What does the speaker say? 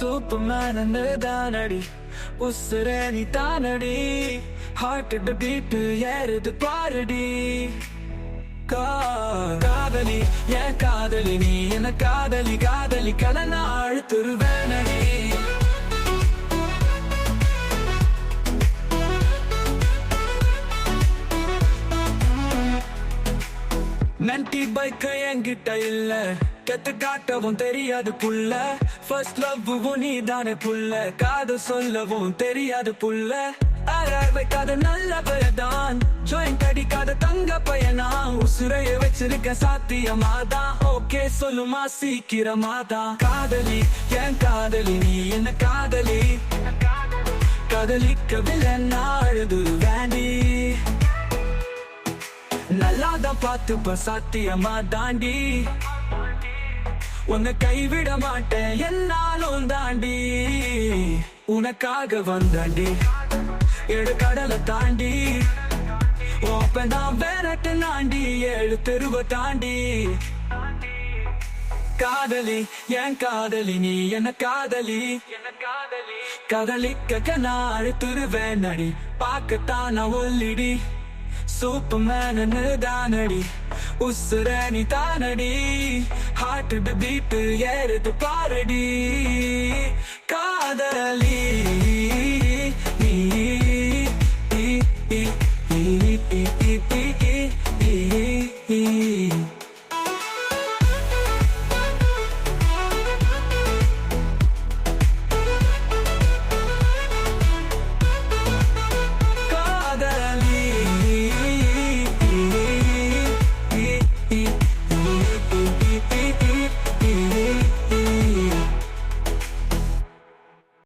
Superman தானடி உசுரே நீ தானடி ஹார்ட் பீட்டு ஏறுது பாருடி. காதலி ஏன் காதலி நீ? என்ன காதலி காதலி கடனா அழுத்துருவேனடி. நன்றி பைக்க என்கிட்ட இல்லை. கத்து காட்டவும் தெரியாது புள்ள. ஃபர்ஸ்ட் லவ்வும் நீ தானே புள்ள. காது சொல்லவும் தெரியாது புள்ள. ஆரார் வைக்காத நல்ல பயதான் ஜோயின் அடிக்காத தங்க பயனா. உசுரைய வச்சிருக்க சாத்தியமாதான் ஓகே சொல்லுமா சீக்கிரமாதான் காதலி என் காதலி? நீ என்ன காதலி? காதலிக்கவில்லை நான் அழுது வேண்டி. நல்லாதான் பார்த்துப்ப சத்தியமா தாண்டி. உன்னை கைவிட மாட்டேன். என்னாலும் தாண்டி உனக்காக வந்தாண்டி. ஏழு கடலை தாண்டி ஓப்பன் வேறட்டு நாண்டி. ஏழு தெருவ தாண்டி. காதலி என் காதலி நீ என்ன காதலி? என்ன காதலி காதலிக்க நான் அழுத்துருவேன் நடி பார்க்கத்தான் ஒல்லிடி. ஒல்லிடி சூப்பர்மேன் தானடி. உசுர நீ தானடி? ஹார்ட் பீட்டு ஏறுது பாரடி. காதலி.